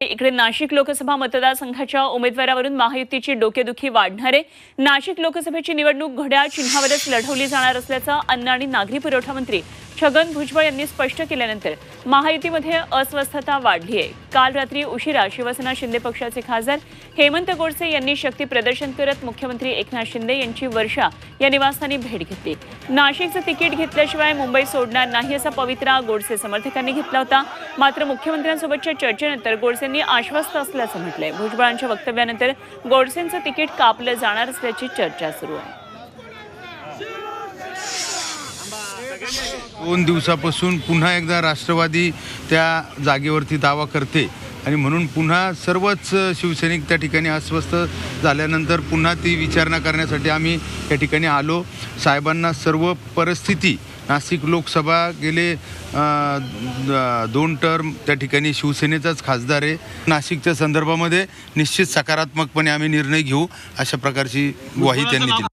इकडे नाशिक लोकसभा मतदारसंघाच्या उमेदवारावरून महायुतीची डोकेदुखी वाढणार. आहे नाशिक लोकसभेची निवडणूक घड्याळ चिन्हावरच लढवली जाणार असल्याचं अन्न आणि नागरी पुरवठा मंत्री छगन भुजबळ यांनी स्पष्ट केल्यानंतर महायुतीमध्ये अस्वस्थता वाढली आहे काल रात्री उशिरा शिवसेना शिंदे पक्षाचे खासदार हेमंत गोडसे यांनी शक्ती प्रदर्शन करत मुख्यमंत्री एकनाथ शिंदे यांची वर्षा या निवासस्थानी भेट घेतली. नाशिकचं तिकीट घेतल्याशिवाय मुंबई सोडणार नाही असा पवित्रा गोडसे समर्थकांनी घेतला होता. मात्र मुख्यमंत्र्यांसोबतच्या चर्चेनंतर गोडसेंनी आश्वस्त असल्याचं म्हटलंय. भुजबळांच्या वक्तव्यानंतर गोडसेंचं तिकीट कापलं जाणार असल्याची चर्चा सुरू आहे. दोन दिवसापासून पुन्हा एकदा राष्ट्रवादी त्या जागेवरती दावा करते. आणि म्हणून पुन्हा सर्वच शिवसैनिक त्या ठिकाणी अस्वस्थ झाल्यानंतर पुन्हा ती विचारणा करण्यासाठी आम्ही त्या ठिकाणी आलो. साहेबांना सर्व परिस्थिती नाशिक लोकसभा गेले दोन टर्म त्या ठिकाणी शिवसेनेचाच खासदार आहे. नाशिकच्या संदर्भामध्ये निश्चित सकारात्मकपणे आम्ही निर्णय घेऊ अशा प्रकारची ग्वाही त्यांनी दिली.